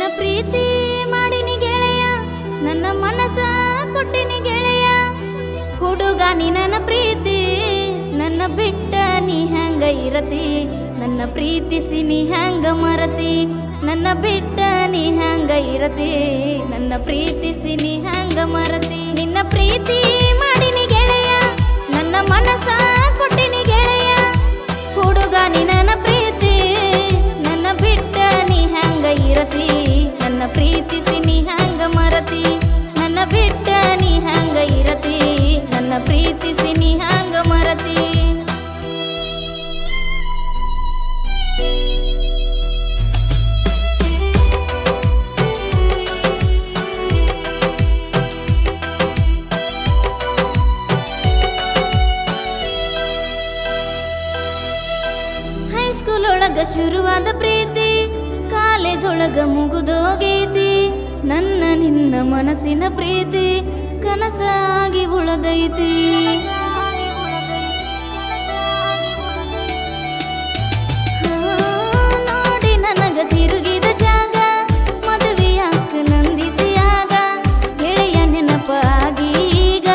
ನಿನ್ನ ಪ್ರೀತಿ ಮಾಡಿನಿ ಗೆಳೆಯ, ನನ್ನ ಮನಸ ಕೊಟ್ಟಿನಿ ಗೆಳೆಯ. ಹುಡುಗ, ನೀ ನನ್ನ ಪ್ರೀತಿ, ನನ್ನ ಬಿಟ್ಟ ನೀ ಹ್ಯಾಂಗ ಇರತಿ? ನನ್ನ ಪ್ರೀತಿಸಿ ನೀ ಹ್ಯಾಂಗ ಮರತಿ? ನನ್ನ ಬಿಟ್ಟ ನೀ ಹ್ಯಾಂಗ ಇರತಿ? ನನ್ನ ಪ್ರೀತಿಸಿ ನೀ ನನ್ನ ಪ್ರೀತಿಸಿ ನೀ ಹಂಗ ಮರತಿ? ಹೈಸ್ಕೂಲ್ ಒಳಗ ಶುರುವಾದ ಪ್ರೀತಿ ಕಾಲೇಜ್ ಒಳಗ ಮುಗಿದೋಗೈತಿ. ನನ್ನ ನಿನ್ನ ಮನಸ್ಸಿನ ಪ್ರೀತಿ ಕನಸಾಗಿ ಉಳದೈತಿ. ನೋಡಿ ನನಗ ತಿರುಗಿದ ಜಾಗ, ಮದುವೆಯಾಕ ನಂದಿತಿಯಾಗ ಗೆಳೆಯ ನೆನಪಾಗಿ ಈಗ,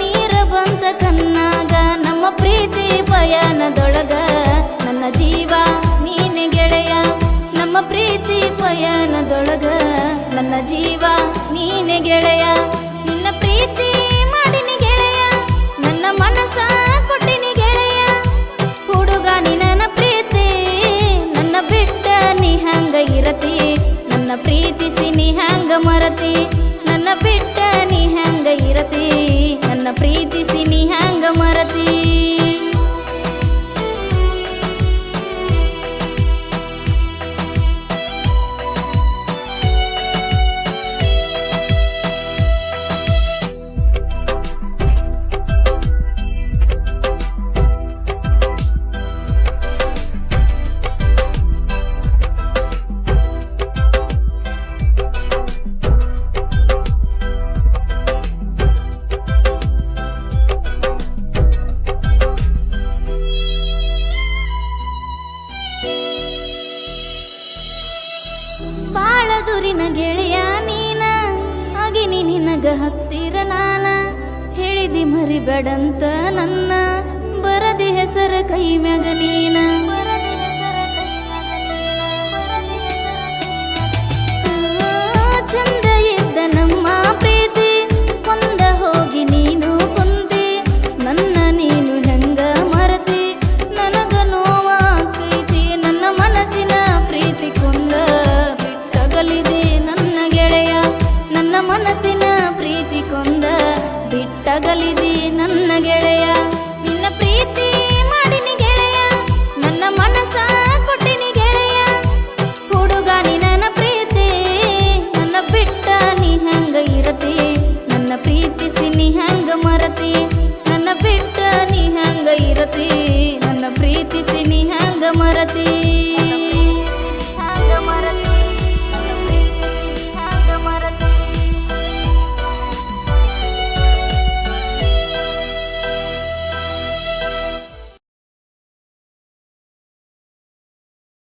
ನೀರ ಬಂತ ಕಣ್ಣಾಗ, ನಮ್ಮ ಪ್ರೀತಿ ಪಯಣದೊಳಗ, ನನ್ನ ಜೀವ ನೀನೆ ಗೆಳೆಯ, ನಮ್ಮ ಪ್ರೀತಿ ಪಯಣದೊಳಗ, ನನ್ನ ಜೀವ ನೀನೆ ಗೆಳೆಯ. ಪ್ರೀತಿಸಿ ನೀ ಹ್ಯಾಂಗ ಮರತಿ? ಬಾಳ ದುರಿನ ಗೆಳೆಯ ನೀನ ಆಗಿನಿ ನಿನಗ ಹತ್ತಿರ ನಾನ. ಹೇಳಿದಿ ಮರಿಬೇಡಂತ ನನ್ನ, ಬರದಿ ಹೆಸರ ಕೈ ಮ್ಯಾಗ ನೀನ. ನನ್ನ ಗೆಳೆಯ, ನಿನ್ನ ಪ್ರೀತಿ ಮಾಡಿನಿ ಗೆಳೆಯ, ನನ್ನ ಮನಸ್ಸ ಕೊಟ್ಟಿನಿ ಗೆಳೆಯ. ಹುಡುಗ, ನೀ ನನ್ನ ಪ್ರೀತಿ, ನನ್ನ ಬಿಟ್ಟ ನೀ ಹಂಗ ಇರತಿ? ನನ್ನ ಪ್ರೀತಿಸಿ ನೀ ಹಂಗ ಮರತಿ?